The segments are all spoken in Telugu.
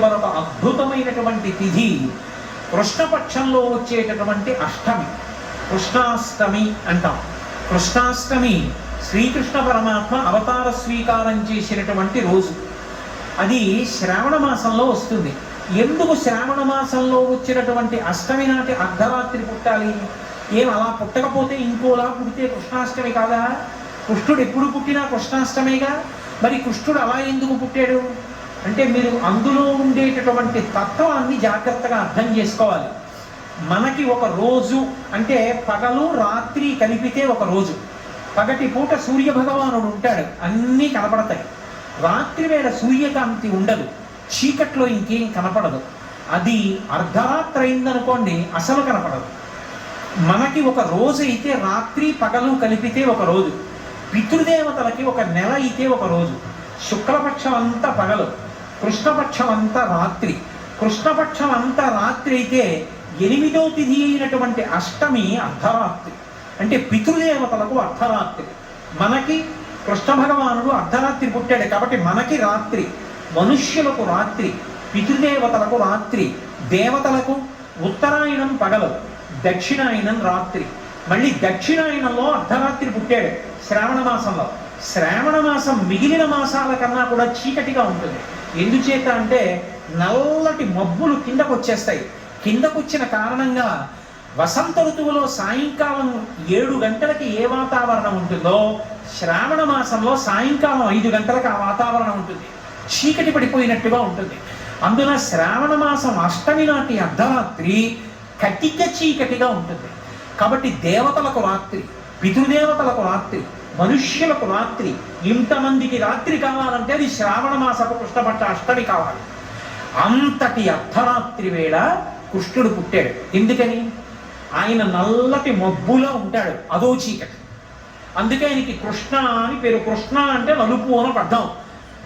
మరొక అద్భుతమైనటువంటి తిథి. కృష్ణపక్షంలో వచ్చేటటువంటి అష్టమి. కృష్ణాష్టమి అంటాం. కృష్ణాష్టమి శ్రీకృష్ణ పరమాత్మ అవతార స్వీకారం చేసినటువంటి రోజు. అది శ్రావణ మాసంలో వస్తుంది. ఎందుకు శ్రావణ మాసంలో వచ్చినటువంటి అష్టమి నాటి అర్ధరాత్రి పుట్టాలి? ఏం అలా పుట్టకపోతే ఇంకోలా పుడితే కృష్ణాష్టమి కాదా? కృష్ణుడు ఎప్పుడు పుట్టినా కృష్ణాష్టమిగా? మరి కృష్ణుడు అలా ఎందుకు పుట్టాడు? అంటే మీరు అందులో ఉండేటటువంటి తత్వాన్ని జాగ్రత్తగా అర్థం చేసుకోవాలి. మనకి ఒక రోజు అంటే పగలు రాత్రి కలిపితే ఒక రోజు. పగటి పూట సూర్య భగవానుడు ఉంటాడు అన్నీ కనపడతాయి. రాత్రి వేళ సూర్యకాంతి ఉండదు చీకట్లో ఇంకేం కనపడదు. అది అర్ధరాత్రి అయిందనుకోండి అసలు కనపడదు. మనకి ఒక రోజు అయితే రాత్రి పగలు కలిపితే ఒక రోజు. పితృదేవతలకి ఒక నెల అయితే ఒక రోజు. శుక్లపక్షం అంతా పగలు. కృష్ణపక్షం అంతా రాత్రి. కృష్ణపక్షం అంతా రాత్రి అయితే ఎనిమిదో తిథి అయినటువంటి అష్టమి అర్ధరాత్రి. అంటే పితృదేవతలకు అర్ధరాత్రి. మనకి కృష్ణ భగవానుడు అర్ధరాత్రి పుట్టాడు కాబట్టి మనకి రాత్రి. మనుష్యులకు రాత్రి. పితృదేవతలకు రాత్రి. దేవతలకు ఉత్తరాయణం పగలు. దక్షిణాయనం రాత్రి. మళ్ళీ దక్షిణాయనంలో అర్ధరాత్రి పుట్టాడు శ్రావణ మాసంలో. శ్రావణ మాసం మిగిలిన మాసాల కన్నా కూడా చీకటిగా ఉంటుంది. ఎందుచేత అంటే నల్లటి మబ్బులు కిందకు వచ్చేస్తాయి కిందకు వచ్చిన కారణంగా వసంత ఋతువులో సాయంకాలం ఏడు గంటలకి ఏ వాతావరణం ఉంటుందో శ్రావణ మాసంలో సాయంకాలం ఐదు గంటలకు ఆ వాతావరణం ఉంటుంది. చీకటి పడిపోయినట్టుగా ఉంటుంది. అందున శ్రావణ మాసం అష్టమి నాటి అర్ధరాత్రి కటిక చీకటిగా ఉంటుంది. కాబట్టి దేవతలకు రాత్రి పితృదేవతలకు రాత్రి మనుష్యులకు రాత్రి ఇంతమందికి రాత్రి కావాలంటే అది శ్రావణ మాసపు కృష్ణపట్ట అష్టమి కావాలి. అంతటి అర్ధరాత్రి వేళ కృష్ణుడు పుట్టాడు. ఎందుకని? ఆయన నల్లటి మబ్బులో ఉంటాడు. అదో చీకటి. అందుకే ఆయనకి కృష్ణ అని పేరు. కృష్ణ అంటే నలుపు అని పడ్డాం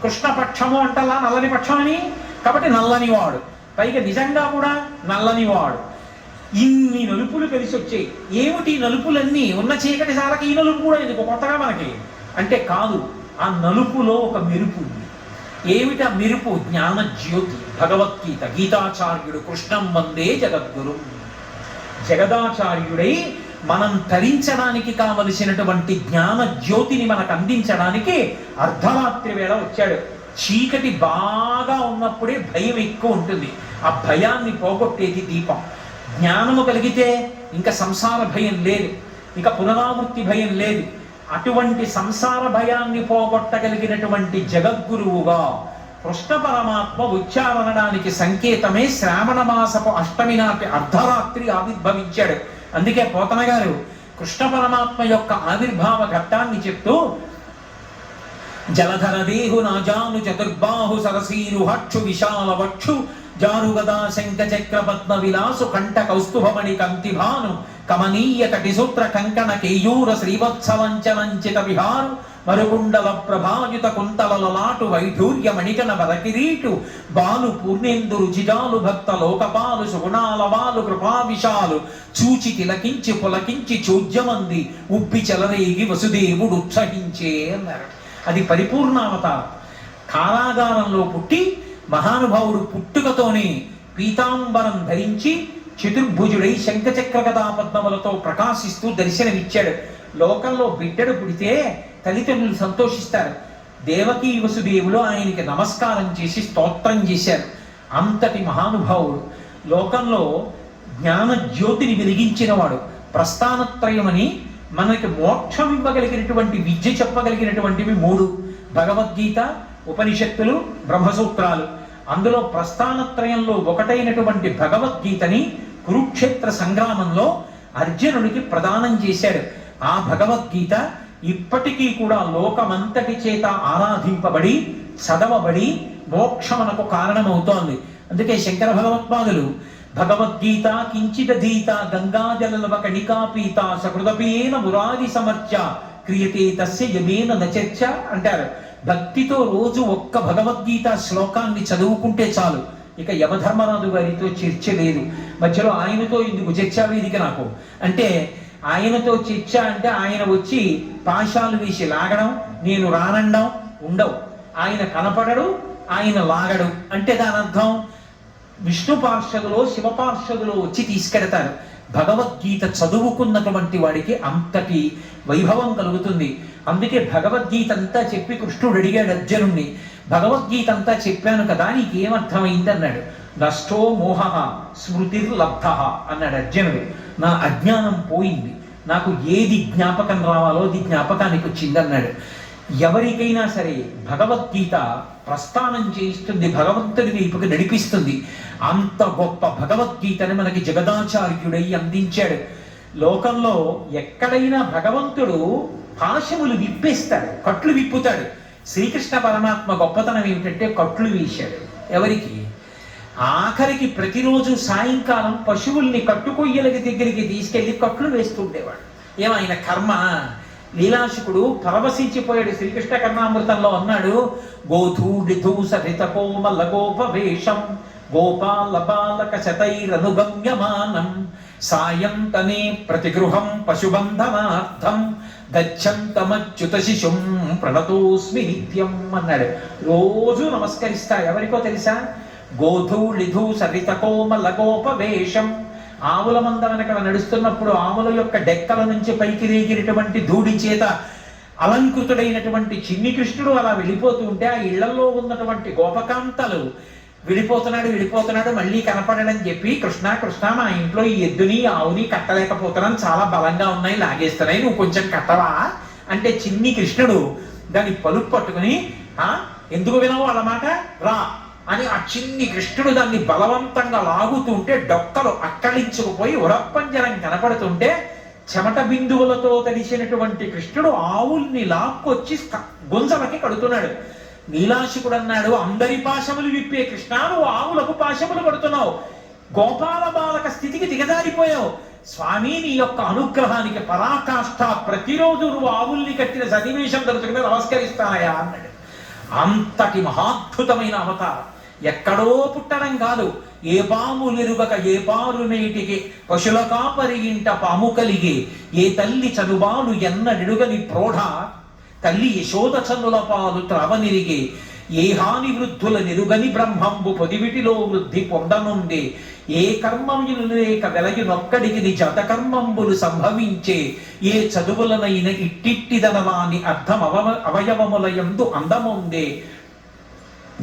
కృష్ణపక్షము అంటలా నల్లని పక్షం అని కాబట్టి నల్లని వాడు. పైగా నిజంగా కూడా నల్లని వాడు. ఇన్ని నలుపులు కలిసి వచ్చాయి. ఏమిటి నలుపులన్నీ? ఉన్న చీకటి సాలకి ఈ నలుపు కూడా ఎందుకు? కొత్తగా మనకి. అంటే కాదు ఆ నలుపులో ఒక మెరుపు ఉంది. ఏమిటి ఆ మెరుపు? జ్ఞాన జ్యోతి భగవద్గీత గీతాచార్యుడు కృష్ణం వందే జగద్గురు. జగదాచార్యుడై మనం తరించడానికి కావలసినటువంటి జ్ఞాన జ్యోతిని మనకు అందించడానికి అర్ధరాత్రి వేళ వచ్చాడు. చీకటి బాగా ఉన్నప్పుడే భయం ఎక్కువ ఉంటుంది. ఆ భయాన్ని పోగొట్టేది దీపం. జ్ఞానము కలిగితే ఇంకా సంసార భయం లేదు ఇక పునరావృత్తి భయం లేదు. అటువంటి సంసార భయాన్ని పోగొట్టగలిగినటువంటి జగద్గురువుగా కృష్ణ పరమాత్మ ఉచ్చారణడానికి సంకేతమే శ్రావణ మాసపు అష్టమి నాటి అర్ధరాత్రి ఆవిర్భవించాడు. అందుకే పోతన గారు కృష్ణ పరమాత్మ యొక్క ఆవిర్భావ ఘట్టాన్ని చెప్తూ జలధర దేహు నాజాను చతుర్బాహు సరసీరు హక్షు విశాల వక్షు జారుగదా శంఖ చక్ర పద్మ విలాసు కంఠ కౌస్తుభమణి కంతి భాను కమనీయ కటిసూత్ర కంకణ కేయూర శ్రీవత్సవంచనంచిత విహారు మరుగుండల ప్రభాయుత కుంతల లలాటు వైఢూర్య మణికన వరకిరీటు బాలు పూర్ణేందు రుచిజాలు భక్త లోకపాలు సుగుణాల వాలు కృపా చూచి తిలకించి పులకించి చూజ్యమంది ఉప్పి చెలరేగి వసుదేవుడు ఉత్సహించే అన్నారు అది పరిపూర్ణావతారం. కారాగారంలో పుట్టి మహానుభావుడు పుట్టుకతోనే పీతాంబరం ధరించి చతుర్భుజుడై శంఖచక్ర పద్మములతో ప్రకాశిస్తూ దర్శనమిచ్చాడు. లోకంలో బిడ్డడు పుడితే తల్లిదండ్రులు సంతోషిస్తారు. దేవకీ వసుదేవులు ఆయనకి నమస్కారం చేసి స్తోత్రం చేశారు. అంతటి మహానుభావుడు. లోకంలో జ్ఞాన జ్యోతిని వెలిగించినవాడు. ప్రస్థానత్రయమని మనకి మోక్షం ఇవ్వగలిగినటువంటి విద్య చెప్పగలిగినటువంటివి మూడు. భగవద్గీత ఉపనిషత్తులు బ్రహ్మసూత్రాలు. అందులో ప్రస్థానత్రయంలో ఒకటైనటువంటి భగవద్గీతని కురుక్షేత్ర సంగ్రామంలో అర్జునుడికి ప్రదానం చేశాడు. ఆ భగవద్గీత ఇప్పటికీ కూడా లోకమంతటి చేత ఆరాధింపబడి చదవబడి మోక్షమనకు కారణమవుతోంది. అందుకే శంకర భగవత్పాదులు భగవద్గీత కించిదధీత గంగాజలవ కణికాపీత సకృదపేన మురాది సమర్చ క్రియతే తస్య యమేన నచర్చ అంటారు. భక్తితో రోజు ఒక్క భగవద్గీత శ్లోకాన్ని చదువుకుంటే చాలు. ఇక యమధర్మరాజు గారితో చర్చ లేదు. మధ్యలో ఆయనతో ఇందుకు చర్చా వేదిక నాకు? అంటే ఆయనతో చర్చ అంటే ఆయన వచ్చి పాశాలు వేసి లాగడం నేను రానండం ఉండవు. ఆయన కనపడడు ఆయన లాగడు. అంటే దాని అర్థం విష్ణు పార్షదులో శివ పార్షదులో వచ్చి తీసుకెడతారు. భగవద్గీత చదువుకున్నటువంటి వాడికి అంతటి వైభవం కలుగుతుంది. అందుకే భగవద్గీత అంతా చెప్పి కృష్ణుడు అడిగాడు అర్జునుణ్ణి భగవద్గీత అంతా చెప్పాను కదా నీకేమర్థమైంది అన్నాడు నష్టో మోహ స్మృతిర్లబ్ధ అన్నాడు అర్జునుడు. నా అజ్ఞానం పోయింది. నాకు ఏది జ్ఞాపకం రావాలో అది జ్ఞాపకానికి వచ్చింది అన్నాడు ఎవరికైనా సరే భగవద్గీత ప్రస్థానం చేయిస్తుంది భగవంతుడి వైపుకి నడిపిస్తుంది. అంత గొప్ప భగవద్గీతని మనకి జగదాచార్యుడై అందించాడు. లోకంలో ఎక్కడైనా భగవంతుడు పాశములు విప్పేస్తాడు కట్లు విప్పుతాడు. శ్రీకృష్ణ పరమాత్మ గొప్పతనం ఏమిటంటే కట్లు వేశాడు. ఎవరికి? ఆఖరికి ప్రతిరోజు సాయంకాలం పశువుల్ని కట్టుకొయ్యలకి దగ్గరికి తీసుకెళ్ళి కట్లు వేస్తుండేవాడు ఏమైనా కర్మ? లీలాశుకుడు పరవశించిపోయాడు శ్రీకృష్ణ కర్ణామృతంలో అన్నాడు గోధూడిధూ సరిత కోమల గోపవేషం గోపాల బాలక శతైరనుగమ్యమానం సాయం తనే ప్రతిగృహం పశుబంధనార్థం గచ్చంతమచ్యుత శిశుం ప్రణతోస్మి నిత్యం అన్నాడు. రోజు నమస్కరిస్తా. ఎవరికో తెలుసా? గోధూళిధూ సరిత కోమల గోపవేషం ఆవుల మంద వెనక నడుస్తున్నప్పుడు ఆవుల యొక్క డెక్కల నుంచి పైకి రేగినటువంటి ధూడి చేత అలంకృతుడైనటువంటి చిన్ని కృష్ణుడు అలా వెళ్ళిపోతూ ఉంటే ఆ ఇళ్ళలో ఉన్నటువంటి గోపకాంతలు విడిపోతున్నాడు విడిపోతున్నాడు మళ్ళీ కనపడడని చెప్పి కృష్ణ కృష్ణ మా ఇంట్లో ఈ ఎద్దుని ఆవుని కట్టలేకపోతున్నాను చాలా బలంగా ఉన్నాయి లాగేస్తున్నాయి నువ్వు కొంచెం కట్టవా? అంటే చిన్ని కృష్ణుడు దాన్ని పలుపు పట్టుకుని ఎందుకు వినవు అన్నమాట రా. అని ఆ చిన్ని కృష్ణుడు దాన్ని బలవంతంగా లాగుతుంటే డొక్కలు అక్కలించుకుపోయి ఉరప్పంజనం కనపడుతుంటే చెమట బిందువులతో తడిసినటువంటి కృష్ణుడు ఆవుల్ని లాక్కొచ్చి గుంజలకి కడుతున్నాడు. నీలాశికుడు అన్నాడు అందరి పాశములు విప్పే కృష్ణ నువ్వు ఆవులకు పాశములు కడుతున్నావు గోపాల బాలక స్థితికి దిగజారిపోయావు. స్వామి నీ యొక్క అనుగ్రహానికి పరాకాష్ఠ ప్రతిరోజు నువ్వు ఆవుల్ని కట్టిన సన్నివేశం దొరుకుతుంది నమస్కరిస్తానయా అన్నాడు. అంతటి మహాద్భుతమైన అవతారం. ఎక్కడో పుట్టడం కాదు. ఏ పాము నిరుగక ఏ పాలు నేటికి పశుల కాపరి ఇంట పాము కలిగి ఏ తల్లి చనుబాలు ఎన్న నిడుగని ప్రోఢ తల్లి యశోద చనుల పాలు త్రవనిరిగి ఏ హాని వృద్ధుల నిరుగని బ్రహ్మంబు పొదివిటిలో వృద్ధి పొందనుండి ఏ కర్మములు లేక వెలయునొక్కడికి ని జత కర్మంబులు సంభవించే ఏ చదువులనైన ఇట్టిట్టిదనవాని అర్థం అవ అవయవములయందు అందముందే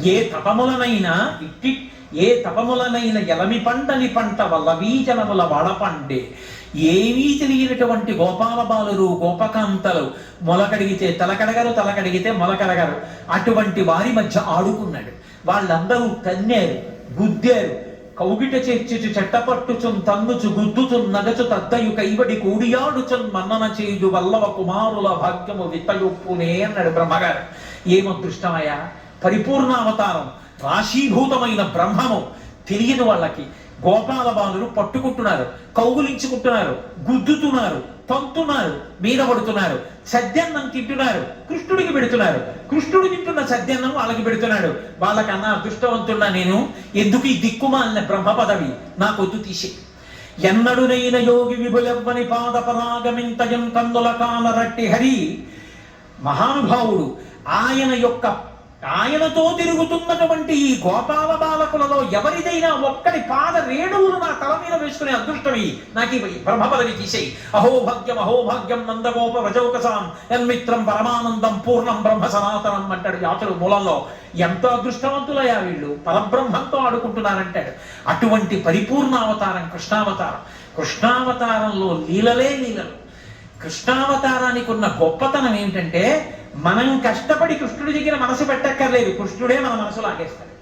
ఏ తపములనైనా ఇట్టి ఏ తపములనైన ఎలమి పంటని పంట వల్ల వీజనముల వాడపండే. ఏమీ తెలియనటువంటి గోపాల బాలురు గోపకాంతలు మొలకడిగితే తలకడగరు తలకడిగితే మొలకడగరు. అటువంటి వారి మధ్య ఆడుకున్నాడు. వాళ్ళందరూ తన్నారు గుద్దారు. కౌగిట చేర్చుచు చెట్టపట్టుచున్ తన్నుచు గుద్దుచున్ నగచు తద్దయు కైవడి కూడియాడుచున్ మన్నన చేయుడు వల్లవ కుమారుల భాగ్యము విత్తయొప్పునే అన్నాడు బ్రహ్మగారు. ఏమదృష్టమయ్యా? పరిపూర్ణ అవతారం రాశీభూతమైన బ్రహ్మము తెలియని వాళ్ళకి గోపాల బాలురు పట్టుకుంటున్నారు కౌగులించుకుంటున్నారు గుద్దుతున్నారు తంతున్నారు మీద పడుతున్నారు సద్యన్నం తింటున్నారు కృష్ణుడికి పెడుతున్నారు. కృష్ణుడు తింటున్న సద్యన్నం వాళ్ళకి పెడుతున్నాడు. వాళ్ళకన్నా అదృష్టవంతున్నా నేను. ఎందుకు ఈ దిక్కుమాలిన బ్రహ్మ పదవి? నాకొద్దు తీసి. ఎన్నడునైన యోగి విభులెవ్వని పాద పరాగమింతయం కందుల కాల రట్టి హరి. మహానుభావుడు ఆయన యొక్క ఆయనతో తిరుగుతున్నటువంటి ఈ గోపాల బాలకులలో ఎవరిదైనా ఒక్కడి పాద రేణువులు నా తల మీద వేసుకునే అదృష్టమి. నాకు ఈ బ్రహ్మ తీసేయి. అహోభాగ్యం అహోభాగ్యం నందగోప రజౌకసాం ఎన్మిత్రం పరమానందం పూర్ణం బ్రహ్మ సనాతనం అంటాడు యాతుడు మూలంలో. ఎంతో అదృష్టవంతులయ్యా వీళ్ళు. పరబ్రహ్మంతో ఆడుకుంటున్నారంటాడు. అటువంటి పరిపూర్ణ అవతారం కృష్ణావతారం. కృష్ణావతారంలో లీలలే లీలలు. కృష్ణావతారానికి ఉన్న గొప్పతనం ఏంటంటే మనం కష్టపడి కృష్ణుడి దగ్గర మనసు పెట్టక్కర్లేదు. కృష్ణుడే మన మనసు లాగేస్తాడు.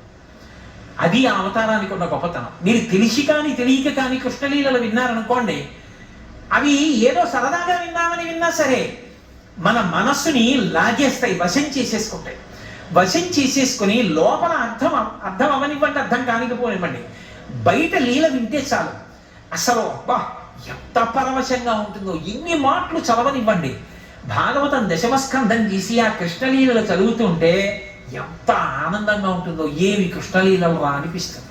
అది ఆ అవతారానికి ఉన్న గొప్పతనం. మీరు తెలిసి కానీ తెలియక కానీ కృష్ణలీలలు విన్నారనుకోండి అవి ఏదో సరదాగా విన్నామని విన్నా సరే మన మనస్సుని లాగేస్తాయి వశం చేసేసుకుంటాయి. వశం చేసేసుకుని లోపల అర్థం అర్థం అవనివ్వండి అర్థం కానికపోనివ్వండి బయట లీల వింటే చాలు. అసలు అబ్బా ఎంత పరవశంగా ఉంటుందో ఎన్ని మాటలు చదవనివ్వండి. భాగవతం దశమస్కంధం తీసి ఆ కృష్ణలీలలు చదువుతుంటే ఎంత ఆనందంగా ఉంటుందో ఏమి కృష్ణలీలలు రా అనిపిస్తుంది.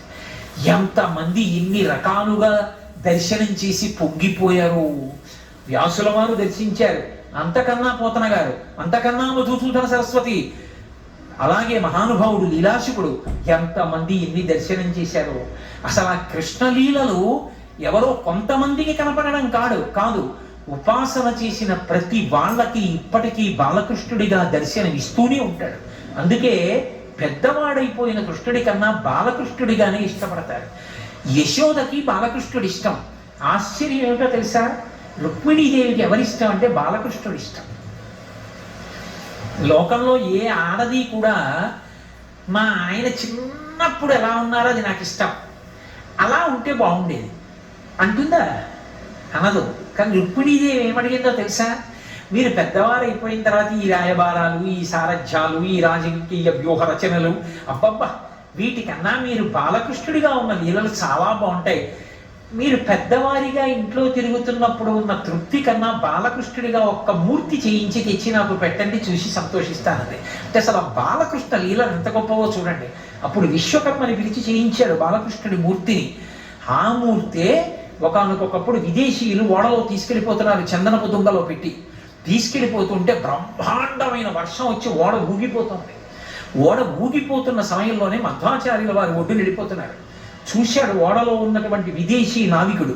ఎంతమంది ఎన్ని రకాలుగా దర్శనం చేసి పొంగిపోయారు. వ్యాసుల వారు దర్శించారు. అంతకన్నా పోతన గారు అంతకన్నా మధుసూదన సరస్వతి. అలాగే మహానుభావుడు లీలాశుకుడు ఎంతమంది ఎన్ని దర్శనం చేశారు. అసలు ఆ కృష్ణలీలలు ఎవరో కొంతమందికి కనపడడం కాదు కాదు. ఉపాసన చేసిన ప్రతి వాళ్ళకి ఇప్పటికీ బాలకృష్ణుడిగా దర్శనం ఇస్తూనే ఉంటాడు. అందుకే పెద్దవాడైపోయిన కృష్ణుడి కన్నా బాలకృష్ణుడిగానే ఇష్టపడతారు యశోదకి బాలకృష్ణుడి ఇష్టం. ఆశ్చర్యం ఏమిటో తెలుసా? రుక్మిణీదేవికి ఎవరిష్టం అంటే బాలకృష్ణుడి ఇష్టం. లోకంలో ఏ ఆడది కూడా మా ఆయన చిన్నప్పుడు ఎలా ఉన్నారో అది నాకు ఇష్టం. అలా ఉంటే బాగుండేది. అంటుందా? అనదు. కానీ రుక్మిణీదేవి ఏమడిగిందో తెలుసా? మీరు పెద్దవారు అయిపోయిన తర్వాత ఈ రాయబారాలు ఈ సారథ్యాలు ఈ రాజకీయ వ్యూహ రచనలు అబ్బబ్బా! వీటికన్నా మీరు బాలకృష్ణుడిగా ఉన్న లీలలు చాలా బాగుంటాయి. మీరు పెద్దవారిగా ఇంట్లో తిరుగుతున్నప్పుడు ఉన్న తృప్తి కన్నా బాలకృష్ణుడిగా ఒక్క మూర్తి చేయించి తెచ్చి నాకు పెట్టండి చూసి సంతోషిస్తానండి అంటే అసలు ఆ బాలకృష్ణ లీలలు ఎంత గొప్పవో చూడండి. అప్పుడు విశ్వకర్మని పిలిచి చేయించాడు బాలకృష్ణుడి మూర్తిని. ఆ మూర్తే ఒకనకొకప్పుడు విదేశీయులు ఓడలో తీసుకెళ్ళిపోతున్నారు చందనపు దుంగలో పెట్టి. తీసుకెళ్ళిపోతుంటే బ్రహ్మాండమైన వర్షం వచ్చి ఓడ ఊగిపోతుంది. ఓడ ఊగిపోతున్న సమయంలోనే మధ్వాచార్యుల వారు ఒడ్డు వెళ్ళిపోతున్నారు. చూశాడు ఓడలో ఉన్నటువంటి విదేశీ నావికుడు.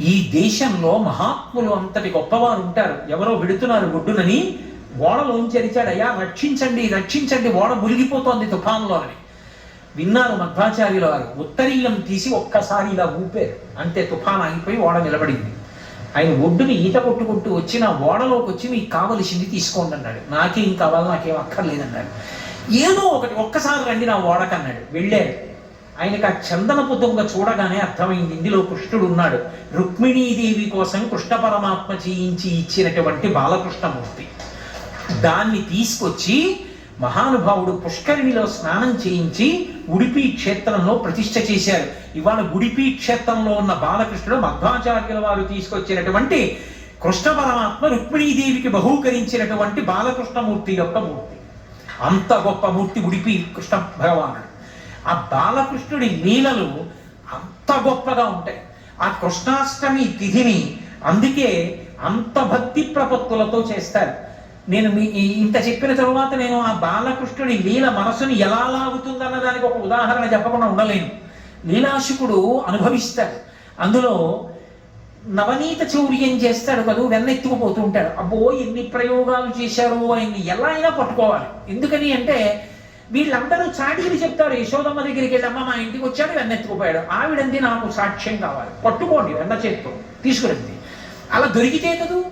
ఈ దేశంలో మహాత్ములు అంతటి గొప్పవారు ఉంటారు. ఎవరో విడుతున్నారు ఒడ్డునని. ఓడలోంచి అరిచాడు అయ్యా రక్షించండి రక్షించండి ఓడ మునిగిపోతోంది తుఫాన్లోనని విన్నారు మధ్వాచార్యుల వారు. ఉత్తరీయం తీసి ఒక్కసారి ఇలా ఊపారు. అంతే తుఫాన్ ఆగిపోయి ఓడ నిలబడింది. ఆయన ఒడ్డుని ఈత కొట్టుకుంటూ వచ్చిన ఓడలోకి వచ్చి మీకు కావలసింది తీసుకోండి అన్నాడు. నాకేం కావాలి నాకేం అక్కర్లేదన్నాడు ఏదో ఒకటి ఒక్కసారి రండి నా ఓడకన్నాడు వెళ్ళాడు. ఆయనకు ఆ చందనపు దొంగ చూడగానే అర్థమైంది. ఇందులో కృష్ణుడు ఉన్నాడు. రుక్మిణీదేవి కోసం కృష్ణ పరమాత్మ చేయించి ఇచ్చినటువంటి బాలకృష్ణమూర్తి. దాన్ని తీసుకొచ్చి మహానుభావుడు పుష్కరిణిలో స్నానం చేయించి ఉడిపి క్షేత్రంలో ప్రతిష్ఠ చేశారు. ఇవాళ ఉడిపి క్షేత్రంలో ఉన్న బాలకృష్ణుడు మధ్వాచార్యుల వారు తీసుకొచ్చినటువంటి కృష్ణ పరమాత్మ రుక్మిణీదేవికి బహూకరించినటువంటి బాలకృష్ణమూర్తి యొక్క మూర్తి. అంత గొప్ప మూర్తి ఉడిపి కృష్ణ భగవానుడు. ఆ బాలకృష్ణుడి లీలలు అంత గొప్పగా ఉంటాయి. ఆ కృష్ణాష్టమి తిథిని అందుకే అంత భక్తి ప్రపత్తులతో చేస్తారు. నేను మీ ఇంత చెప్పిన తరువాత నేను ఆ బాలకృష్ణుడి లీల మనసుని ఎలా లాగుతుందన్న దానికి ఒక ఉదాహరణ చెప్పకుండా ఉండలేను. లీలాశుకుడు అనుభవిస్తాడు. అందులో నవనీత చౌర్యం చేస్తాడు కదూ వెన్నెత్తుకుపోతూ ఉంటాడు. అబ్బో ఎన్ని ప్రయోగాలు చేశారు ఆయన్ని ఎలా అయినా పట్టుకోవాలి. ఎందుకని అంటే వీళ్ళందరూ చాటికి చెప్తారు యశోదమ్మ దగ్గరికి వెళ్ళి అమ్మ మా ఇంటికి వచ్చాడు వెన్నెత్తుకుపోయాడు. ఆవిడంది నాకు సాక్ష్యం కావాలి. పట్టుకోండి వెన్న చేత్తో. తీసుకురండి. అలా దొరికితే కదూ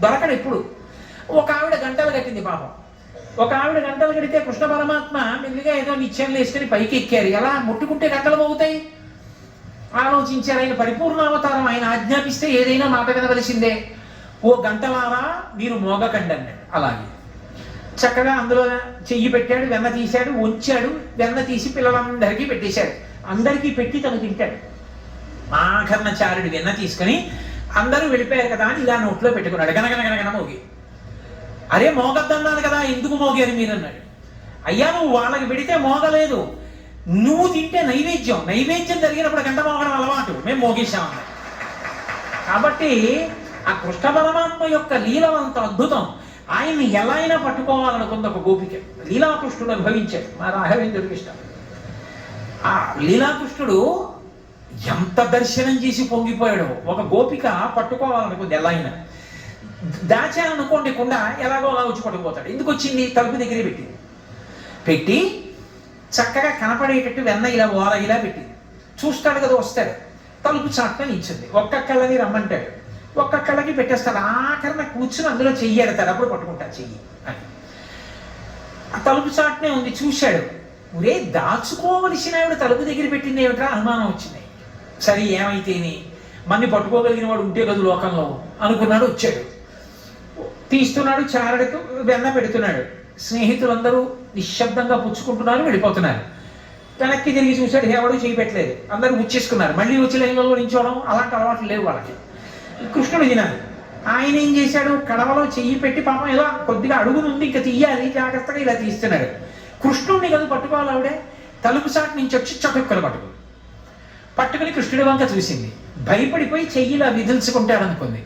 దొరకడు ఎప్పుడు. ఒక ఆవిడ గంటలు కట్టింది పాపం. ఒక ఆవిడ గంటలు కడితే కృష్ణ పరమాత్మ మెల్లిగా ఏదో నిత్యం వేసుకుని పైకి ఎక్కారు. ఎలా? ముట్టుకుంటే గంటలు పోతాయి? ఆలోచించారు. ఆయన పరిపూర్ణ అవతారం. ఆయన ఆజ్ఞాపిస్తే ఏదైనా మాట వినవలసిందే. ఓ గంటలారా మీరు మోగకండి అన్నాడు. అలాగే. చక్కగా అందులో చెయ్యి పెట్టాడు వెన్న తీశాడు ఉంచాడు వెన్న తీసి పిల్లలందరికీ పెట్టేశాడు. అందరికీ పెట్టి తను తింటాడు. ఆఖరణచారుడు వెన్న తీసుకొని అందరూ వెళ్ళిపోయారు కదా అని ఇలా నోట్లో పెట్టుకున్నాడు. గనగనగనగన మోగి. అరే మోగద్దన్నాను కదా ఎందుకు మోగారు మీరు అన్నాడు. అయ్యా నువ్వు వాళ్ళకి పెడితే మోగలేదు. నువ్వు తింటే నైవేద్యం. నైవేద్యం జరిగినప్పుడు గంట మోగడం అలవాటు. మేము మోగేశామన్నాడు కాబట్టి ఆ కృష్ణ పరమాత్మ యొక్క లీల అంత అద్భుతం. ఆయన్ని ఎలా అయినా పట్టుకోవాలనుకుంది ఒక గోపిక. లీలాకృష్ణుడు అనుభవించాడు. మా రాఘవేంద్రుడికి ఇష్టం. ఆ లీలాకృష్ణుడు ఎంత దర్శనం చేసి పొంగిపోయాడు. ఒక గోపిక పట్టుకోవాలనుకుంది ఎలా అయినా. దాచాలనుకోండి కుండా ఎలాగో అలా వచ్చి పట్టుకుపోతాడు ఎందుకు వచ్చింది? తలుపు దగ్గరే పెట్టింది పెట్టి చక్కగా కనపడేటట్టు వెన్న ఇలా ఓర ఇలా పెట్టింది చూస్తాడు కదా వస్తాడు. తలుపు చాటున ఇచ్చింది ఒక్క కళ్ళని రమ్మంటాడు. ఒక్క కళ్ళకి పెట్టేస్తాడు. ఆఖరణ కూర్చుని అందులో చెయ్యి ఎడతాడు. అప్పుడు పట్టుకుంటాడు చెయ్యి అని. ఆ తలుపు చాటనే ఉంది. చూశాడు. ఒరే దాచుకోవలసిన ఆవిడ తలుపు దగ్గర పెట్టింది ఏమిట్రా? అనుమానం వచ్చింది. సరే ఏమైతేని? మన్ని పట్టుకోగలిగిన వాడు ఉంటే కదా లోకంలో? అనుకున్నాడు వచ్చాడు. తీస్తున్నాడు చారడుతూ వెన్న పెడుతున్నాడు. స్నేహితులందరూ నిశ్శబ్దంగా పుచ్చుకుంటున్నారు వెళ్ళిపోతున్నారు. వెనక్కి తిరిగి చూశాడు ఎవడు చేయబెట్టలేదు అందరూ ముచ్చేసుకున్నారు. మళ్ళీ వచ్చి లైన్లలో నించోవడం అలాంటి అలవాట్లు లేవు వాళ్ళకి. కృష్ణుడు తినాలి ఆయన ఏం చేశాడు? కడవలో చెయ్యి పెట్టి పాపం ఏదో కొద్దిగా అడుగునుంది ఇంకా తీయాలి జాగ్రత్తగా ఇలా తీస్తున్నాడు. కృష్ణుడిని కదా పట్టుకోవాలి ఆవిడే. తలుపు సాటి నుంచి వచ్చి చటుక్కలు పట్టుకుంది. పట్టుకుని కృష్ణుడి వంక చూసింది. భయపడిపోయి చెయ్యిలా విధిల్చుకుంటాడు అనుకుంది.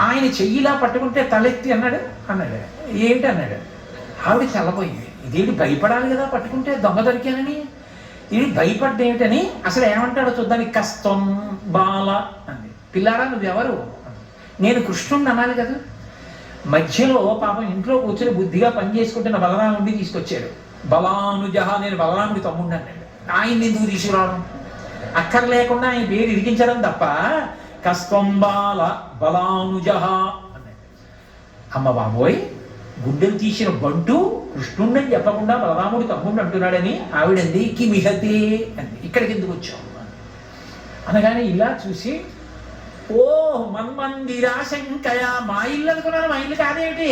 ఆయన చెయ్యిలా పట్టుకుంటే తలెత్తి అన్నాడు? అన్నాడు. ఏంటి అన్నాడు? ఆవిడ తెల్లబోయింది ఇదేంటి భయపడాలి కదా పట్టుకుంటే? దొంగ దొరికానని? ఇది భయపడ్డేమిటని అసలు ఏమంటాడో చూద్దానికి కష్టం బాల అంది. పిల్లారా నువ్వెవరు? నేను కృష్ణుడిని అనాలి కదా. మధ్యలో పాపం ఇంట్లో కూర్చొని బుద్ధిగా పని చేసుకుంటున్న బలరాముడిని తీసుకొచ్చాడు. బలానుజహ నేను బలరాముడి తమ్ముడు అన్నాడు. ఆయన్ని ఎందుకు తీసుకురావడం? అక్కర్లేకుండా ఆయన పేరు ఇరికించడం తప్ప కస్తంబాల బలానుజ. అమ్మ బాబోయ్ గుడ్డను తీసిన బంటు కృష్ణుణ్ణని చెప్పకుండా బలరాముడి తమ్ముడు అంటున్నాడని ఆవిడంది కిమిహతే అంది. ఇక్కడికి ఎందుకు వచ్చావు? అనగానే ఇలా చూసి ఓ మన్మందిరా శంకయ మా ఇల్లు అనుకున్నాను మా ఇల్లు కాదేమిటి?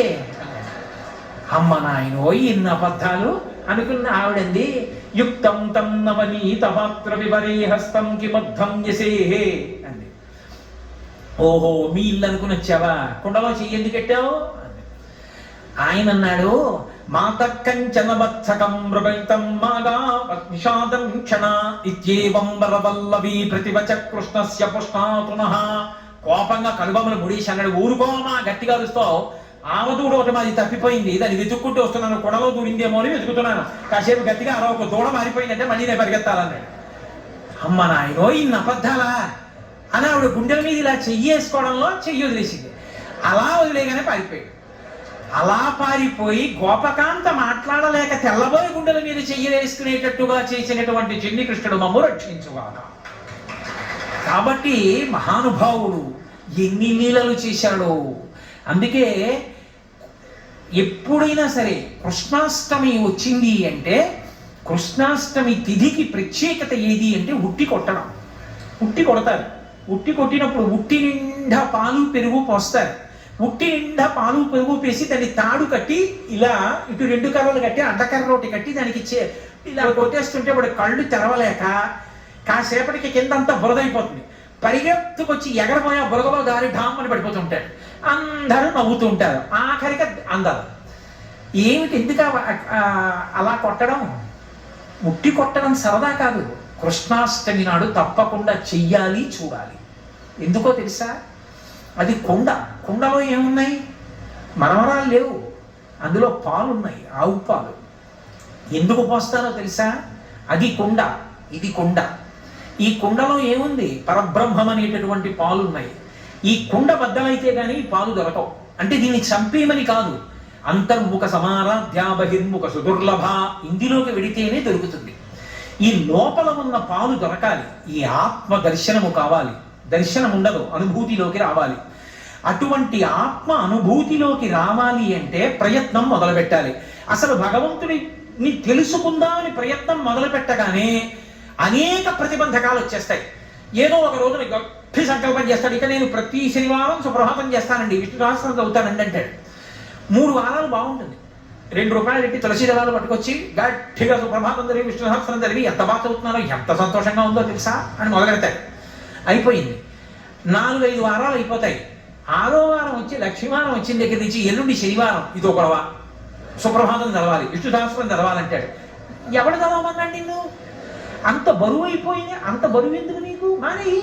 అమ్మ నాయనో ఇన్ని అబద్ధాలు అనుకున్న ఆవిడంది యుక్తం తం నవనీత పాత్ర వివరే హస్తం కిమర్థం యసేహే అంది. ఓహో మీ ఇల్లు అనుకుని వచ్చావా? కుండలో చెయ్యి ఎందుకు పెట్టావు ఆయన అన్నాడు మాతకంచన మృగైతం మాగా నిషాదం క్షణ ఇత్యేవం వరవల్లవి ప్రతివచ కృష్ణస్య పుష్ణాతునః కోపంగా కలుబములు ముడేసి అన్నాడు ఊరుకోమా గట్టిగా అరుస్తావు. ఆమదూడు ఒకటి మాది తప్పిపోయింది. దాన్ని వెతుక్కుంటూ వస్తున్నాను. కొడలో దూరిందేమో అని వెతుకుతున్నాను. కాసేపు గట్టిగా అరవ దూడ మారిపోయిందంటే మళ్ళీ నేను పరిగెత్తాలన్నాడు అమ్మ నాయనో ఇన్ని అబద్ధాలా? అని ఆవిడ గుండెల మీద ఇలా చెయ్యి వేసుకోవడంలో చెయ్యి వదిలేసింది. అలా వదిలేగానే పారిపోయాడు. అలా పారిపోయి గోపకాంత మాట్లాడలేక తెల్లబోయి గుండెల మీద చెయ్యి వేసుకునేటట్టుగా చేసినటువంటి చిన్ని కృష్ణుడు మమ్ము రక్షించుగాక కాబట్టి మహానుభావుడు ఎన్ని లీలలు చేశాడో. అందుకే ఎప్పుడైనా సరే కృష్ణాష్టమి వచ్చింది అంటే కృష్ణాష్టమి తిథికి ప్రత్యేకత ఏది అంటే ఉట్టి కొట్టడం. ఉట్టి కొడతారు. ఉట్టి కొట్టినప్పుడు ఉట్టి నిండా పాలు పెరుగు పోస్తారు ఉట్టి నిండా పాలు పెరుగు పేసి దాన్ని తాడు కట్టి ఇలా ఇటు రెండు కర్రలు కట్టి అడ్డకర్ర ఒకటి కట్టి దానికి చే ఇలా కొట్టేస్తుంటే వాడు కళ్ళు తెరవలేక కాసేపటికి కిందంతా బురదైపోతుంది. పరిగెత్తుకొచ్చి ఎగరపోయి బురదలో దారి ఢామ్ అని పడిపోతుంటాడు అందరూ నవ్వుతూ ఉంటారు. ఆఖరిగా అందరు. ఏమిటి ఎందుకు అలా కొట్టడం? ముట్టి కొట్టడం సరదా కాదు. కృష్ణాష్టమి నాడు తప్పకుండా చెయ్యాలి చూడాలి. ఎందుకో తెలుసా? అది కొండ. కుండలో ఏమున్నాయి? మరమరాలు లేవు. అందులో పాలు ఉన్నాయి ఆవు పాలు. ఎందుకు పోస్తారో తెలుసా? అది కుండ. ఇది కుండ. ఈ కుండలో ఏముంది? పరబ్రహ్మం అనేటటువంటి పాలు ఉన్నాయి ఈ కుండ బద్దలైతే కానీ పాలు దొరకవు. అంటే దీన్ని చంపేయమని కాదు. అంతర్ముఖ సమారాధ్యా బహిర్ముఖ సుదుర్లభ. ఇందులోకి వెడితేనే దొరుకుతుంది. ఈ లోపల ఉన్న పాలు దొరకాలి. ఈ ఆత్మ దర్శనము కావాలి. దర్శనం ఉండదు. అనుభూతిలోకి రావాలి. అటువంటి ఆత్మ అనుభూతిలోకి రావాలి అంటే ప్రయత్నం మొదలుపెట్టాలి. అసలు భగవంతుడిని తెలుసుకుందామని ప్రయత్నం మొదలుపెట్టగానే అనేక ప్రతిబంధకాలు వచ్చేస్తాయి. ఏదో ఒక రోజున గట్టి సంకల్పం చేస్తాడు. ఇక నేను ప్రతి శనివారం సుప్రభాతం చేస్తానండి. విష్ణు సహస్రం చదువుతానండి అంటాడు. మూడు వారాలు బాగుంటుంది. రెండు రూపాయలు పెట్టి తులసి దళాలు పట్టుకొచ్చి గట్టిగా సుప్రభాతం జరిగి విష్ణు సహస్రం జరిగి ఎంత బాగా చదువుతున్నారో ఎంత సంతోషంగా ఉందో తెలుసా అని మొదలెడతాడు అయిపోయింది. నాలుగు ఐదు వారాలు అయిపోతాయి. ఆరో వారం వచ్చి లక్ష్మీవారం వచ్చిన దగ్గర నుంచి ఎల్లుండి శనివారం ఇది ఒక గొడవ. సుప్రభాతం చదవాలి విష్ణు సహస్రం చదవాలంటాడు. ఎవడు చదవమన్నాడు నిన్ను? అంత బరువు అయిపోయింది అంత బరువు ఎందుకు నీకు? మానేయి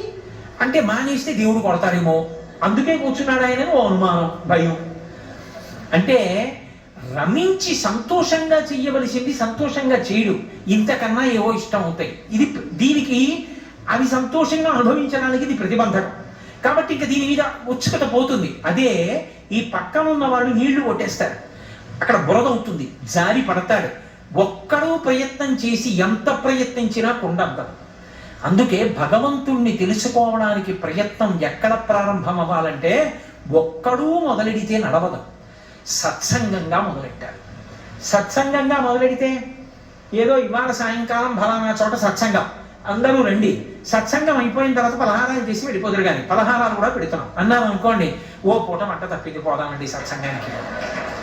అంటే మానేస్తే దేవుడు కొడతాడేమో. అందుకే కూర్చున్నాడు ఆయన ఓ అనుమానం భయం. అంటే రమించి సంతోషంగా చెయ్యవలసింది సంతోషంగా చేయడు. ఇంతకన్నా ఏవో ఇష్టం అవుతాయి. ఇది దీనికి అవి సంతోషంగా అనుభవించడానికి ఇది ప్రతిబంధకం. కాబట్టి ఇంకా దీని మీద ఉత్సుకత పోతుంది. అదే ఈ పక్కన ఉన్న వాళ్ళు నీళ్ళు కొట్టేస్తారు. అక్కడ బురద అవుతుంది. జారి పడతాడు. ఒక్కడూ ప్రయత్నం చేసి ఎంత ప్రయత్నించినా కొండంతదు అందుకే భగవంతుణ్ణి తెలుసుకోవడానికి ప్రయత్నం ఎక్కడ ప్రారంభం అవ్వాలంటే ఒక్కడూ మొదలెడితే నడవదు. సత్సంగంగా మొదలెట్టారు. సత్సంగంగా మొదలెడితే ఏదో ఇవాళ సాయంకాలం ఫలానా చోట సత్సంగం. అందరూ రండి. సత్సంగం అయిపోయిన తర్వాత పలహారాలు చేసి వెళ్ళిపోదురు కానీ పలహారాలు కూడా పెడుతున్నాం. అన్నాం అనుకోండి ఓ పూట మంట తప్పింది పోదామండి సత్సంగానికి.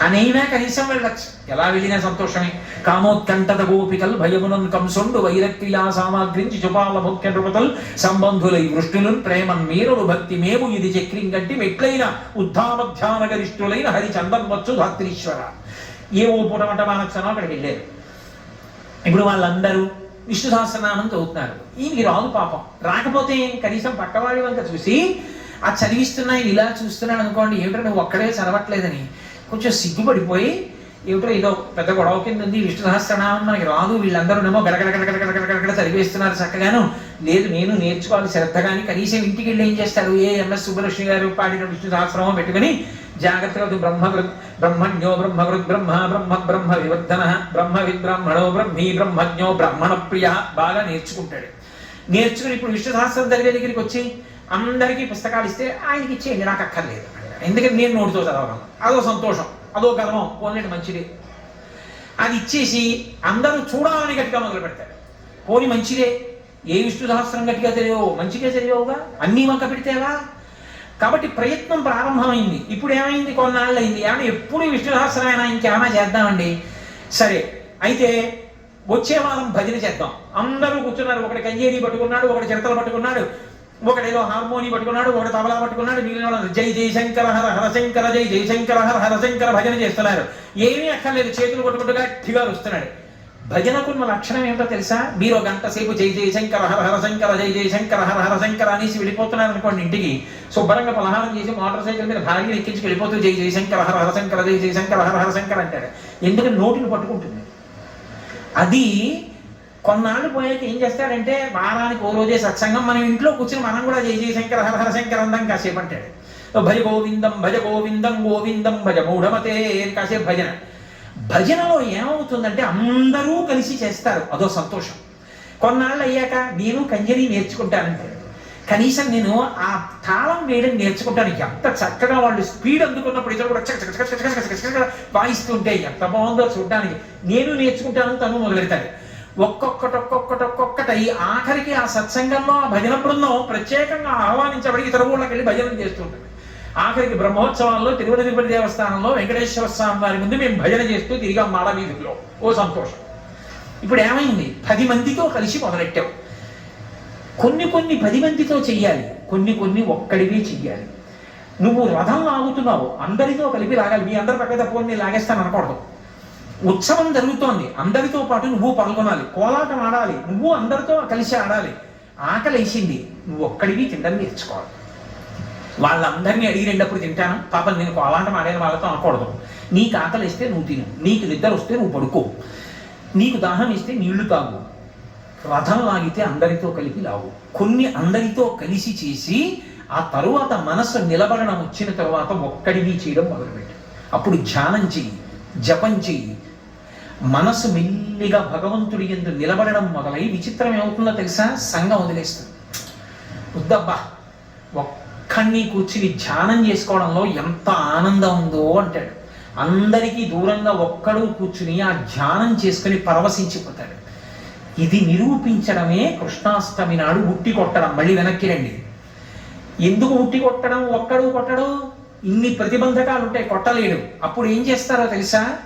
అనైనా కనీసం వెళ్ళచ్చు. ఎలా వెళ్ళినా సంతోషమే. కామోత్కంఠత గోపికల్ భయమునన్ కంసొండు వైరక్తిలా సామాగ్రించి చుపాల ముఖ్య నృపతల్ సంబంధులై వృష్టులను ప్రేమన్ మీరులు భక్తి మేము ఇది చక్రింగంటి మెట్లైన ఉద్ధామధ్యాన గరిష్ఠులైన హరి వచ్చు ధాత్రీశ్వర. ఏ ఓ పూట మంట మానచ్చనో అక్కడికి వెళ్ళారు ఇప్పుడు వాళ్ళందరూ విష్ణు సహస్రనామం చదువుతున్నారు ఈయనకి రాదు పాపం. రాకపోతే కనీసం పక్కవాడి వంక చూసి ఆ చదివిస్తున్నా ఆయన ఇలా చూస్తున్నాడు అనుకోండి ఏమిటో నువ్వు ఒక్కడే చదవట్లేదని? కొంచెం సిగ్గుపడిపోయి ఏమిటో ఇదో పెద్ద గొడవ కింద ఉంది విష్ణు సహస్రనామం మనకి రాదు వీళ్ళందరూనేమో గడగడగడగడగడగడ చదివేస్తున్నారు చక్కగాను. లేదు నేను నేర్చుకోవాలి శ్రద్ధగాని కనీసం ఇంటికి వెళ్ళి ఏం చేస్తారు? ఏ ఎంఎస్ సుబ్బలక్ష్మి గారు పాడిన విష్ణు సహస్రనామం పెట్టుకుని జాగ్రత్తగా బ్రహ్మవృత్ బ్రహ్మణ్యో బ్రహ్మవృత్ బ్రహ్మ బ్రహ్మ బ్రహ్మ వివర్ధన బ్రహ్మ విద్బ్రహ్మణో బ్రహ్మీ బ్రహ్మజ్ఞో బ్రహ్మణ ప్రియ బాగా నేర్చుకుంటాడు. నేర్చుకుని ఇప్పుడు విష్ణు సహస్రం దగ్గర దగ్గరికి వచ్చి అందరికీ పుస్తకాలు ఇస్తే ఆయనకి ఇచ్చేయండి నాకు అక్కర్లేదు ఎందుకంటే నేను నోటితో చదవగలను అదో సంతోషం అదో గర్వం పోనీ మంచిది. అది ఇచ్చేసి అందరూ చూడాలని గట్టిగా మొదలు పెడతారు. పోని మంచిదే. ఏ విష్ణు సహస్రం గట్టిగా తెలియవు మంచిగా తెలియవుగా అన్నీ వంక పెడితేవా? కాబట్టి ప్రయత్నం ప్రారంభమైంది. ఇప్పుడు ఏమైంది? కొన్నాళ్ళు అయింది ఏమైనా ఎప్పుడు విష్ణు సహస్రమైనా ఇంకేమైనా చేద్దామండి? సరే అయితే వచ్చే వారం భజన చేద్దాం. అందరూ కూర్చున్నారు. ఒకటి కంజేరి పట్టుకున్నాడు ఒకటి చిరతలు పట్టుకున్నాడు ఒకడేదో హార్మోని పట్టుకున్నాడు ఒకటి తబలా పట్టుకున్నాడు మిగిలిన వాళ్ళు జై జయశంకర హర హరశంకర జై జయశంకర హర హరశంకర భజన చేస్తున్నారు. ఏమీ అక్కర్లేదు. చేతులు పట్టుకుంటుగా గట్టిగా వస్తున్నాడు భజనకున్న లక్షణం ఏమిటో తెలుసా? మీరు ఒక గంట సేపు జై జయశంకర హర శంకర జై జయశంకర హర హరశంకర అనేసి వెళ్ళిపోతున్నారు అనుకోండి ఇంటికి. శుభ్రంగా పలహారం చేసి మోటార్ సైకిల్ మీద భార్యను ఎక్కించి వెళ్ళిపోతూ జై జయశంకర హర హరశంకర జై జయశంకర హర హరశంకర అంటాడు. ఎందుకంటే నోటిని పట్టుకుంటుంది. అది కొన్నాళ్ళు పోయాక ఏం చేస్తాడంటే వారానికి ఓ రోజే సత్సంగం మనం ఇంట్లో కూర్చుని మనం కూడా జై జయ శంకర హర హర శంకర అందం కాసేపు అంటాడు. భజ గోవిందం భజ గోవిందం గోవిందం భజ మూఢమతే కాసేపు భజన. భజనలో ఏమవుతుందంటే అందరూ కలిసి చేస్తారు. అదో సంతోషం. కొన్నాళ్ళు అయ్యాక నేను కంజరి నేర్చుకుంటానంటే కనీసం నేను ఆ తాళం వేయడం నేర్చుకుంటాను. ఎంత చక్కగా వాళ్ళు స్పీడ్ అందుకున్నప్పుడు ఇతరులు కూడా చక చక వాయిస్తుంటే ఎంత బాగుందో చూడడానికి. నేను నేర్చుకుంటాను తను మొదలెడతాడు ఒక్కొక్కటి ఒక్కొక్కటి ఒక్కొక్కటి ఆఖరికి ఆ సత్సంగంలో ఆ భజన బృందం ప్రత్యేకంగా ఆహ్వానించబడి ఇతర ఊళ్ళకి వెళ్ళి భజన చేస్తుంటుంది ఆఖరికి బ్రహ్మోత్సవాల్లో తిరుమల తిరుపతి దేవస్థానంలో వెంకటేశ్వర స్వామి వారి ముందు మేము భజన చేస్తూ తిరిగాం మాడ వీధిలో ఓ సంతోషం. ఇప్పుడు ఏమైంది? పది మందితో కలిసి మొదలెట్టాం. కొన్ని కొన్ని పది మందితో చెయ్యాలి. కొన్ని కొన్ని ఒక్కడివే చెయ్యాలి. నువ్వు రథం లాగుతున్నావు. అందరితో కలిపి లాగాలి. మీ అందరి పక్క తప్పని నేను లాగేస్తాను అనకూడదు. ఉత్సవం జరుగుతోంది. అందరితో పాటు నువ్వు పాల్గొనాలి. కోలాటం ఆడాలి. నువ్వు అందరితో కలిసి ఆడాలి. ఆకలి వేసింది నువ్వు ఒక్కడివి తినడం నేర్చుకోవాలి. వాళ్ళందరినీ రెండప్పుడు తింటాను. పాపం నేను అలాంటి ఆడాను వాళ్ళతో అనకూడదు. నీకు ఆకలి ఇస్తే నువ్వు తిను. నీకు నిద్ర వస్తే నువ్వు పడుకో. నీకు దాహం ఇస్తే నీళ్ళు తాగు. రథం లాగితే అందరితో కలిపి లాగు. కొన్ని అందరితో కలిసి చేసి ఆ తరువాత మనస్సు నిలబడడం వచ్చిన తర్వాత ఒక్కడివి చేయడం మొదలుపెట్టు. అప్పుడు ధ్యానం చెయ్యి. జపం చెయ్యి. మనసు మెల్లిగా భగవంతుడి ఎందు నిలబడడం మొదలై విచిత్రం ఏమవుతుందో తెలుసా? సంఘం వదిలేస్తుంది. వద్దబ్బా ఒక్కడిని కూర్చుని ధ్యానం చేసుకోవడంలో ఎంత ఆనందం ఉందో అంటాడు. అందరికీ దూరంగా ఒక్కడు కూర్చుని ఆ ధ్యానం చేసుకుని పరవశించిపోతాడు. ఇది నిరూపించడమే కృష్ణాష్టమి నాడు ఉట్టి కొట్టడం. మళ్ళీ వెనక్కి రండి. ఎందుకు ఉట్టి కొట్టడం? ఒక్కడు కొట్టడు. ఇన్ని ప్రతిబంధకాలు ఉంటాయి కొట్టలేడు. అప్పుడు ఏం చేస్తారో తెలుసా?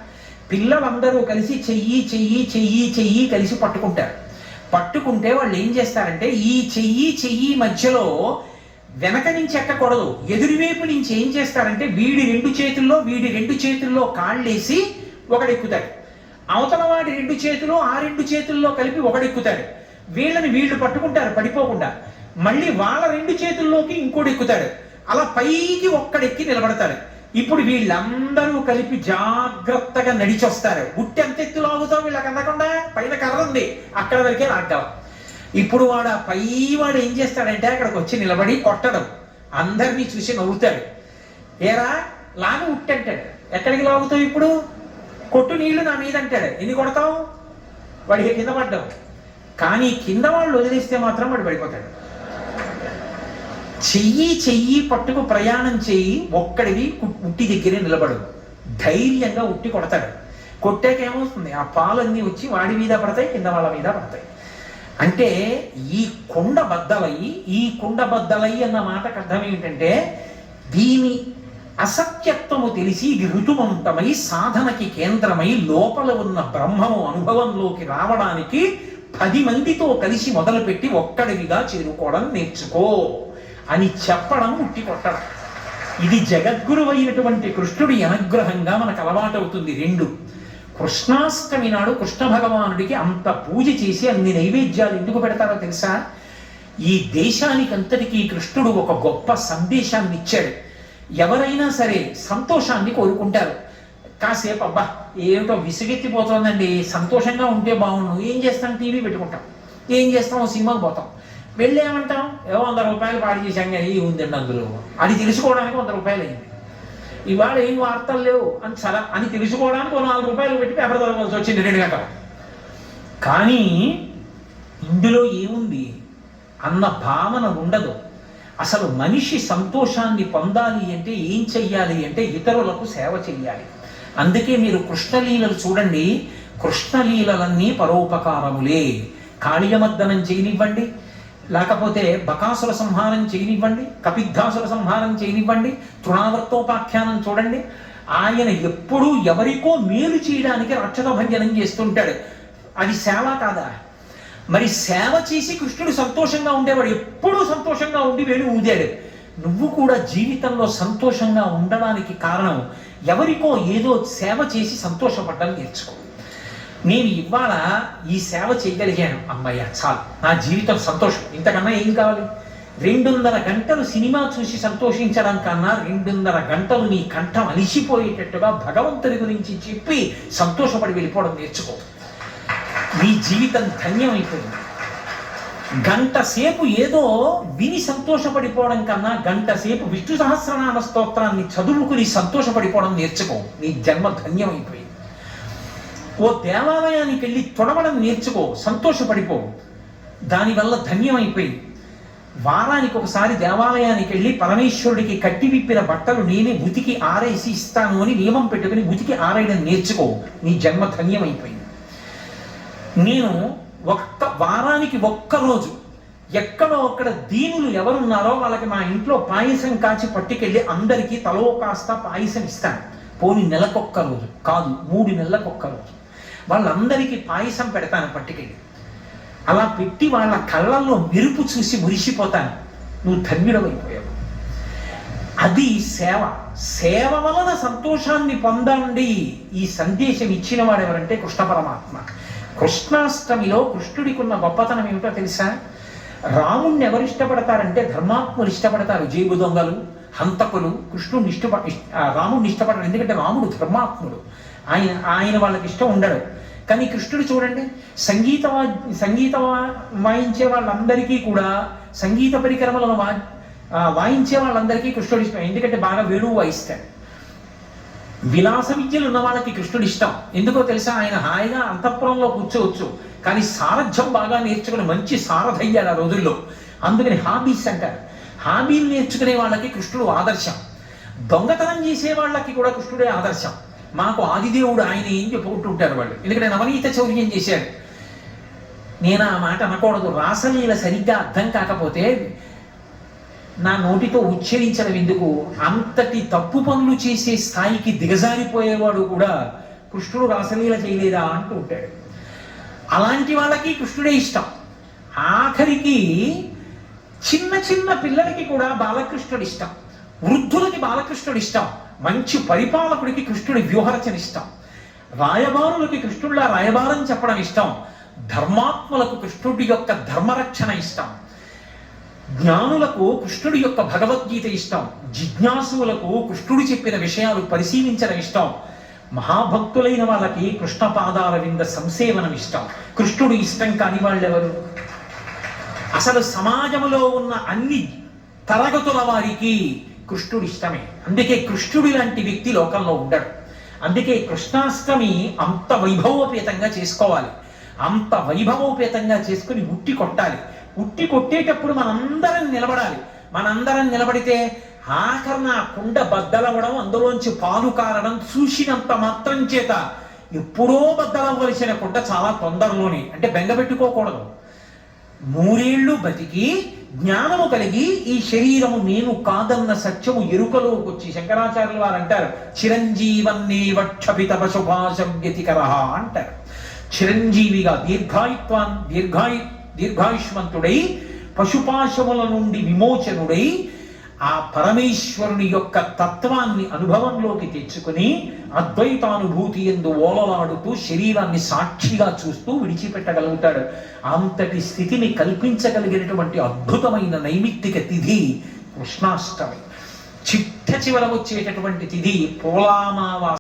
పిల్లలందరూ కలిసి చెయ్యి చెయ్యి చెయ్యి చెయ్యి కలిసి పట్టుకుంటారు. పట్టుకుంటే వాళ్ళు ఏం చేస్తారంటే ఈ చెయ్యి చెయ్యి మధ్యలో వెనక నుంచి ఎక్కకూడదు. ఎదురువైపు నుంచి ఏం చేస్తారంటే వీడి రెండు చేతుల్లో వీడి రెండు చేతుల్లో కాళ్ళేసి ఒకడెక్కుతాడు. అవతల వాడి రెండు చేతులు ఆ రెండు చేతుల్లో కలిపి ఒకడెక్కుతాడు. వీళ్ళని వీళ్ళు పట్టుకుంటారు పడిపోకుండా. మళ్ళీ వాళ్ళ రెండు చేతుల్లోకి ఇంకోటి ఎక్కుతాడు అలా పైకి ఒక్కడెక్కి నిలబడతాడు. ఇప్పుడు వీళ్ళందరూ కలిపి జాగ్రత్తగా నడిచొస్తారు. గుట్టి ఎంత ఎత్తు లాగుతావు వీళ్ళకి అందకుండా పైన కర్ర ఉంది. అక్కడ వరకే లాగ్గావు ఇప్పుడు వాడు ఆ పై వాడు ఏం చేస్తాడంటే అక్కడికి వచ్చి నిలబడి కొట్టడం. అందరినీ చూసి నవ్వుతాడు. ఏరా లాగి ఉట్టంటాడు ఎక్కడికి లాగుతావు ఇప్పుడు? కొట్టు నీళ్ళు నా మీద అంటాడు. ఎన్ని కొడతావు? వాడికి కింద పడ్డావు కానీ కింద వాళ్ళు వదిలేస్తే మాత్రం వాడు పడిపోతాడు. చెయ్యి చెయ్యి పట్టుకు ప్రయాణం చెయ్యి ఒక్కడివి ఉట్టి దగ్గరే నిలబడు. ధైర్యంగా ఉట్టి కొడతాడు. కొట్టాక ఏమవుతుంది ఆ పాలన్నీ వచ్చి వాడి మీద పడతాయి కింద వాళ్ళ మీద పడతాయి. అంటే ఈ కుండ బద్దలయ్యి ఈ కుండ బద్దలయ్యి అన్న మాటకు అర్థం ఏమిటంటే దీని అసత్యత్వము తెలిసి ఇది ఋతుమంతమై సాధనకి కేంద్రమై లోపల ఉన్న బ్రహ్మము అనుభవంలోకి రావడానికి పది మందితో కలిసి మొదలుపెట్టి ఒక్కడివిగా చేరుకోవడం నేర్చుకో అని చెప్పడం ముట్టి కొట్టడం. ఇది జగద్గురువైనటువంటి కృష్ణుడి అనుగ్రహంగా మనకు అలవాటవుతుంది. రెండు కృష్ణాష్టమి నాడు కృష్ణ భగవానుడికి అంత పూజ చేసి అన్ని నైవేద్యాలు ఎందుకు పెడతారో తెలుసా? ఈ దేశానికంతటికీ కృష్ణుడు ఒక గొప్ప సందేశాన్ని ఇచ్చాడు. ఎవరైనా సరే సంతోషాన్ని కోరుకుంటారు. కాసేపు అబ్బా ఏమిటో విసిగెత్తిపోతుందండి. సంతోషంగా ఉంటే బాగుండు. ఏం చేస్తాం? టీవీ పెట్టుకుంటాం. ఏం చేస్తాం? సినిమాకి పోతాం. వెళ్ళి ఏమంటాం ఏవో వంద రూపాయలు పాడు చేశాం కానీ ఉందండి అందులో? అది తెలుసుకోవడానికి వంద రూపాయలు అయింది ఇవాళ ఏం వార్తలు లేవు అని చాలా అని తెలుసుకోవడానికి ఒక నాలుగు రూపాయలు పెట్టి పేపర్ చదవాల్సి వచ్చింది రెండు గంటలు. కానీ ఇందులో ఏముంది? అన్న భావన ఉండదు. అసలు మనిషి సంతోషాన్ని పొందాలి అంటే ఏం చెయ్యాలి అంటే ఇతరులకు సేవ చెయ్యాలి. అందుకే మీరు కృష్ణలీలలు చూడండి. కృష్ణలీలలన్నీ పరోపకారములే. కాళీయమర్దనం చేయనివ్వండి. లేకపోతే బకాసుల సంహారం చేయనివ్వండి కపిద్ధాసుల సంహారం చేయనివ్వండి తృణావర్తోపాఖ్యానం చూడండి. ఆయన ఎప్పుడూ ఎవరికో మేలు చేయడానికి రక్షత భంజనం చేస్తుంటాడు. అది సేవ కాదా? మరి సేవ చేసి కృష్ణుడు సంతోషంగా ఉండేవాడు ఎప్పుడూ సంతోషంగా ఉండి వేణు ఊదాడు. నువ్వు కూడా జీవితంలో సంతోషంగా ఉండడానికి కారణం ఎవరికో ఏదో సేవ చేసి సంతోషపడ్డం నేర్చుకో. నేను ఇవాళ ఈ సేవ చేయగలిగాను. అమ్మయ్య చాలు. నా జీవితం సంతోషం. ఇంతకన్నా ఏం కావాలి? రెండున్నర గంటలు సినిమా చూసి సంతోషించడం కన్నా రెండున్నర గంటలు నీ కంఠం అలిసిపోయేటట్టుగా భగవంతుడి గురించి చెప్పి సంతోషపడి వెళ్ళిపోవడం నేర్చుకో. నీ జీవితం ధన్యమైపోయింది గంట సేపు ఏదో విని సంతోషపడిపోవడం కన్నా గంట సేపు విష్ణు సహస్రనామ స్తోత్రాన్ని చదువుకుని సంతోషపడిపోవడం నేర్చుకో. నీ జన్మ ధన్యమైపోయింది ఓ దేవాలయానికి వెళ్ళి తొడవడం నేర్చుకో సంతోషపడిపో. దానివల్ల ధన్యమైపోయి. వారానికి ఒకసారి దేవాలయానికి వెళ్ళి పరమేశ్వరుడికి కట్టి విప్పిన బట్టలు నేనే ఉతికి ఆరేసి ఇస్తాను అని నియమం పెట్టుకుని ఉతికి ఆరేయడం నేర్చుకో. నీ జన్మ ధన్యమైపోయింది నేను ఒక్క వారానికి ఒక్క రోజు ఎక్కడో అక్కడ దీనులు ఎవరున్నారో వాళ్ళకి మా ఇంట్లో పాయసం కాచి పట్టుకెళ్ళి అందరికీ తలో కాస్త పాయసం ఇస్తాను. పోని నెలకొక్క రోజు కాదు మూడు నెలలకొక్క రోజు. వాళ్ళందరికీ పాయసం పెడతాను పట్టుకెళ్ళి. అలా పెట్టి వాళ్ళ కళ్ళల్లో మెరుపు చూసి మురిసిపోతాను. నువ్వు ధన్యుడమైపోయావు. అది సేవ. సేవ వలన సంతోషాన్ని పొందండి. ఈ సందేశం ఇచ్చిన వాడు ఎవరంటే కృష్ణ పరమాత్మ. కృష్ణాష్టమిలో కృష్ణుడికి ఉన్న గొప్పతనం ఏమిటో తెలుసా? రాముణ్ణి ఎవరు ఇష్టపడతారంటే ధర్మాత్ములు ఇష్టపడతారు జేబు దొంగలు హంతకులు కృష్ణుడిని ఇష్టప ఇష్ట- రాముడిని ఇష్టపడరు. ఎందుకంటే రాముడు ధర్మాత్ముడు. ఆయన ఆయన వాళ్ళకి ఇష్టం ఉండడు. కానీ కృష్ణుడు చూడండి సంగీత సంగీత వాయించే వాళ్ళందరికీ కూడా సంగీత పరికరములను వా వాయించే వాళ్ళందరికీ కృష్ణుడు ఇష్టం. ఎందుకంటే బాగా వేణువు వాయిస్తాడు. విలాస విద్యలు ఉన్న వాళ్ళకి కృష్ణుడు ఇష్టం. ఎందుకో తెలుసా? ఆయన హాయిగా అంతఃపురంలో కూర్చోవచ్చు. కానీ సారథ్యం బాగా నేర్చుకుని మంచి సారథయ్యాడు ఆ రోజుల్లో. అందుకని హాబీస్ అంటారు. హాబీలు నేర్చుకునే వాళ్ళకి కృష్ణుడు ఆదర్శం. దొంగతనం చేసే వాళ్ళకి కూడా కృష్ణుడే ఆదర్శం. మాకు ఆదిదేవుడు ఆయన ఏం చెప్పుకుంటుంటారు వాళ్ళు. ఎందుకంటే నవనీత చౌర్యం చేశాడు. నేను ఆ మాట అనకూడదు. రాసలీల సరిగ్గా అర్థం కాకపోతే నా నోటితో ఉచ్చరించడం ఎందుకు? అంతటి తప్పు పనులు చేసే స్థాయికి దిగజారిపోయేవాడు కూడా కృష్ణుడు రాసలీల చేయలేదా అంటూ ఉంటాడు. అలాంటి వాళ్ళకి కృష్ణుడే ఇష్టం. ఆఖరికి చిన్న చిన్న పిల్లలకి కూడా బాలకృష్ణుడు ఇష్టం. వృద్ధులకి బాలకృష్ణుడు ఇష్టం. మంచి పరిపాలకుడికి కృష్ణుడి వ్యూహరచన ఇష్టం. రాయబారులకి కృష్ణుడిలా రాయబారం చెప్పడం ఇష్టం. ధర్మాత్ములకు కృష్ణుడి యొక్క ధర్మరక్షణ ఇష్టం. జ్ఞానులకు కృష్ణుడి యొక్క భగవద్గీత ఇష్టం. జిజ్ఞాసువులకు కృష్ణుడు చెప్పిన విషయాలు పరిశీలించడం ఇష్టం. మహాభక్తులైన వాళ్ళకి కృష్ణ పాదాల వింద సంసేవనం ఇష్టం. కృష్ణుడు ఇష్టం కాని వాళ్ళెవరు? అసలు సమాజంలో ఉన్న అన్ని తరగతుల వారికి కృష్ణుడు ఇష్టమే. అందుకే కృష్ణుడి లాంటి వ్యక్తి లోకంలో ఉండడు. అందుకే కృష్ణాష్టమి అంత వైభవోపేతంగా చేసుకోవాలి. అంత వైభవోపేతంగా చేసుకుని ఉట్టి కొట్టాలి. ఉట్టి కొట్టేటప్పుడు మనందరం నిలబడాలి. మనందరం నిలబడితే ఆఖరణ కుండ బద్దలవ్వడం అందులోంచి పాలు కారడం చూసినంత మాత్రం చేత ఎప్పుడో బద్దలవ్వలసిన కుండ చాలా తొందరలోనే అంటే బెంగపెట్టుకోకూడదు మూరేళ్ళు బతికి జ్ఞానము కలిగి ఈ శరీరము నేను కాదన్న సత్యము ఎరుకలోకి వచ్చి శంకరాచార్యులు వారు అంటారు. చిరంజీవన్నే వక్షపిత పశుభాషం వ్యతికర అంటారు. చిరంజీవిగా దీర్ఘాయుత్వాన్ దీర్ఘాయు దీర్ఘాయుష్మంతుడై పశుపాశముల నుండి విమోచనుడై ఆ పరమేశ్వరుని యొక్క తత్వాన్ని అనుభవంలోకి తెచ్చుకుని అద్వైతానుభూతి ఎందు ఓలలాడుతూ శరీరాన్ని సాక్షిగా చూస్తూ విడిచిపెట్టగలుగుతాడు. అంతటి స్థితిని కల్పించగలిగినటువంటి అద్భుతమైన నైమిత్తిక తిథి కృష్ణాష్టమి. చిట్ట చివర వచ్చేటటువంటి తిథి పోలామావాస